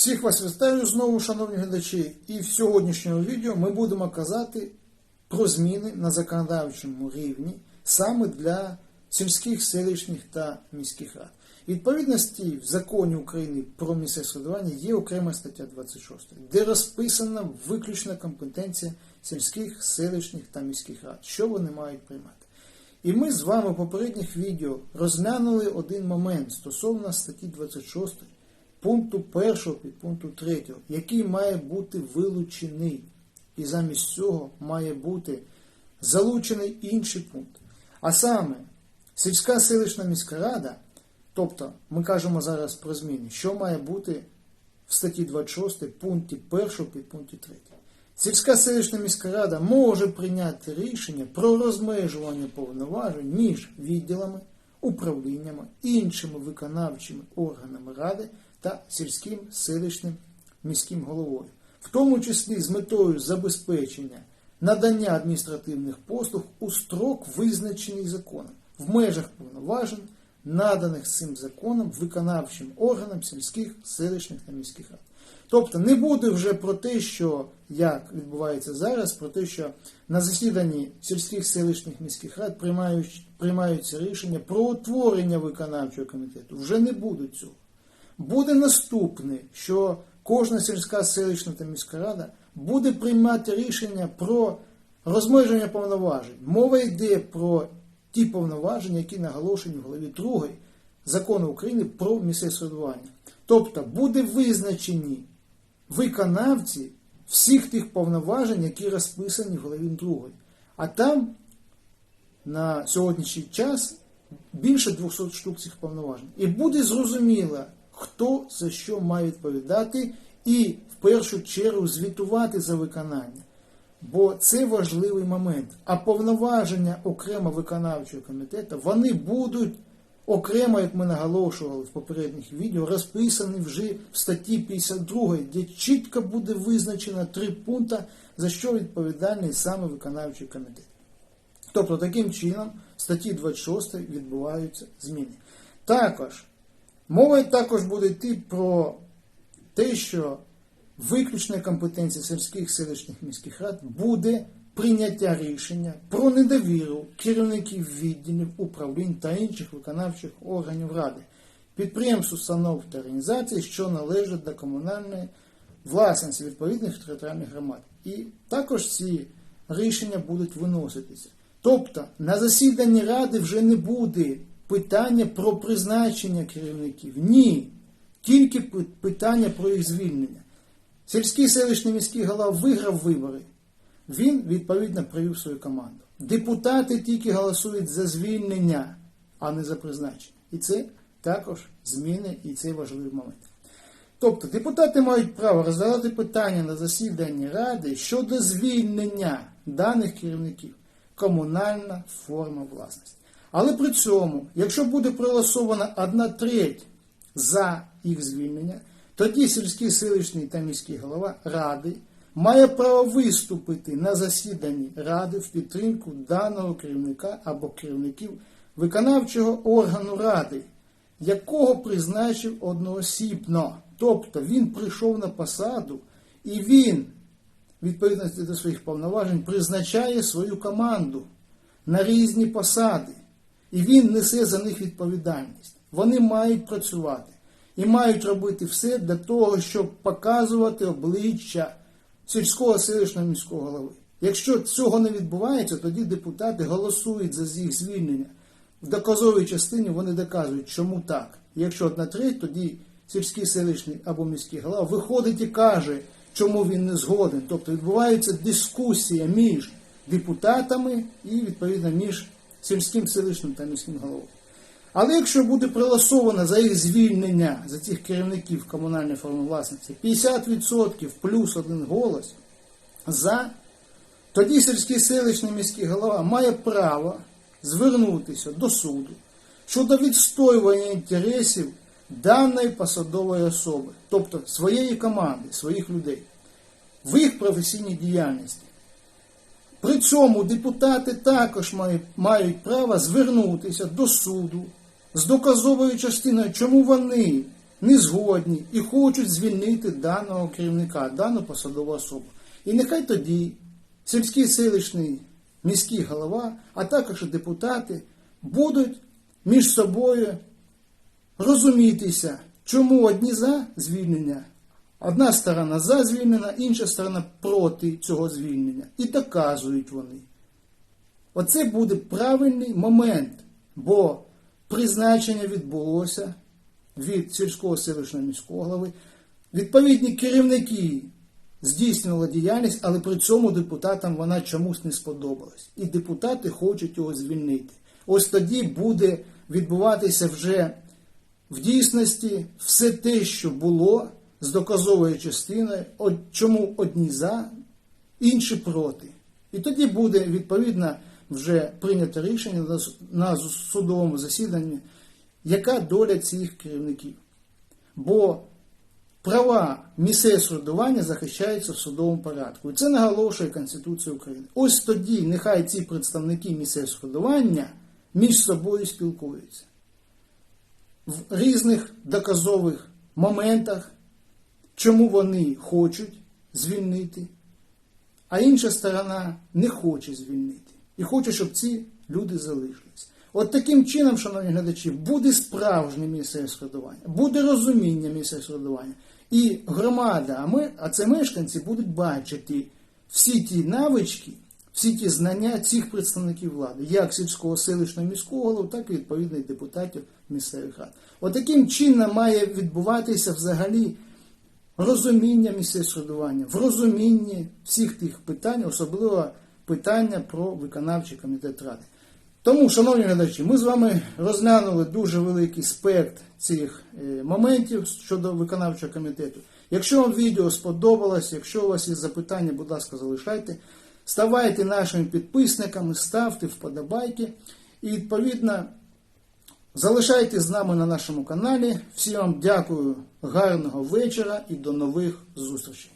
Всіх вас вітаю знову, шановні глядачі, і в сьогоднішньому відео ми будемо казати про зміни на законодавчому рівні саме для сільських, селищних та міських рад. Відповідності в законі України про місцеве самоврядування є окрема стаття 26, де розписана виключна компетенція сільських, селищних та міських рад, що вони мають приймати. І ми з вами в попередніх відео розглянули один момент стосовно статті 26 пункту 1 підпункту 3, який має бути вилучений. І замість цього має бути залучений інший пункт. А саме, сільська селищна міська рада, тобто ми кажемо зараз про зміни, що має бути в статті 26 пункті 1 підпункті 3. Сільська селищна міська рада може прийняти рішення про розмежування повноважень між відділами, управліннями, іншими виконавчими органами ради та сільським селищним міським головою, в тому числі з метою забезпечення надання адміністративних послуг у строк, визначений законом, в межах повноважень, наданих цим законом виконавчим органам сільських, селищних та міських рад. Тобто не буде вже про те, що як відбувається зараз, про те, що на засіданні сільських селищних міських рад приймаються рішення про утворення виконавчого комітету. Вже не буде цього. Буде наступне, що кожна сільська селищна та міська рада буде приймати рішення про розмеження повноважень. Мова йде про ті повноваження, які наголошені в главі 2 закону України про місцеве самоврядування. Тобто буде визначені виконавці всіх тих повноважень, які розписані в главі 2. А там на сьогоднішній час більше 200 штук цих повноважень. І буде зрозуміло, хто за що має відповідати, і в першу чергу звітувати за виконання. Бо це важливий момент. А повноваження окремо виконавчого комітету вони будуть окремо, як ми наголошували в попередніх відео, розписані вже в статті 52, де чітко буде визначено три пункти, за що відповідальний саме виконавчий комітет. Тобто, таким чином, в статті 26 відбуваються зміни. Також мова також буде йти про те, що виключна компетенція сільських селищних міських рад буде прийняття рішення про недовіру керівників відділів, управлінь та інших виконавчих органів ради, підприємств, установ та організацій, що належать до комунальної власності відповідних територіальних громад. І також ці рішення будуть виноситися. Тобто на засіданні ради вже не буде питання про призначення керівників. Ні. Тільки питання про їх звільнення. Сільський селищний міський голова виграв вибори. Він, відповідно, привів свою команду. Депутати тільки голосують за звільнення, а не за призначення. І це також зміни, і це важливий момент. Тобто депутати мають право розглядати питання на засіданні ради щодо звільнення даних керівників комунальна форма власності. Але при цьому, якщо буде проголосована одна треть за їх звільнення, тоді сільський селищний та міський голова ради має право виступити на засіданні ради в підтримку даного керівника або керівників виконавчого органу ради, якого призначив одноосібно. Тобто він прийшов на посаду і він, відповідності до своїх повноважень, призначає свою команду на різні посади. І він несе за них відповідальність. Вони мають працювати і мають робити все для того, щоб показувати обличчя сільського селищного міського голови. Якщо цього не відбувається, тоді депутати голосують за їх звільнення. В доказовій частині вони доказують, чому так. Якщо одна треть, тоді сільський селищний або міський голова виходить і каже, чому він не згоден. Тобто відбувається дискусія між депутатами і, відповідно, між сільським селищним та міським головою. Але якщо буде проголосовано за їх звільнення, за цих керівників комунальної форми власності, 50% плюс один голос за, тоді сільський селищний міський голова має право звернутися до суду щодо відстоювання інтересів даної посадової особи, тобто своєї команди, своїх людей, в їх професійній діяльності. При цьому депутати також мають, мають право звернутися до суду з доказовою частиною, чому вони не згодні і хочуть звільнити даного керівника, дану посадову особу. І нехай тоді сільський селищний міський голова, а також депутати будуть між собою розумітися, чому одні за звільнення, одна сторона за звільнення, інша сторона проти цього звільнення. І доказують вони. Оце буде правильний момент, бо призначення відбулося від сільського селищного міського голови. Відповідні керівники здійснювали діяльність, але при цьому депутатам вона чомусь не сподобалась. І депутати хочуть його звільнити. Ось тоді буде відбуватися вже в дійсності все те, що було з доказовою частиною, чому одні за, інші проти. І тоді буде відповідно вже прийнято рішення на судовому засіданні, яка доля цих керівників. Бо права місцевого самоврядування захищаються в судовому порядку. І це наголошує Конституція України. Ось тоді нехай ці представники місцевого самоврядування між собою спілкуються в різних доказових моментах, чому вони хочуть звільнити, а інша сторона не хоче звільнити. І хоче, щоб ці люди залишились. От таким чином, шановні глядачі, буде справжнє місце самоврядування, буде розуміння місцевого самоврядування. І громада, а ми, а це мешканці, будуть бачити всі ті навички, всі ті знання цих представників влади, як сільського селищного міського голову, так і відповідних депутатів місцевих рад. От таким чином має відбуватися взагалі розуміння місцевого самоврядування, в розумінні всіх тих питань, особливо питання про виконавчий комітет ради. Тому, шановні глядачі, ми з вами розглянули дуже великий спектр цих е, моментів щодо виконавчого комітету. Якщо вам відео сподобалось, якщо у вас є запитання, будь ласка, залишайте. Ставайте нашими підписниками, ставте вподобайки і відповідно залишайтесь з нами на нашому каналі. Всім вам дякую, гарного вечора і до нових зустрічей.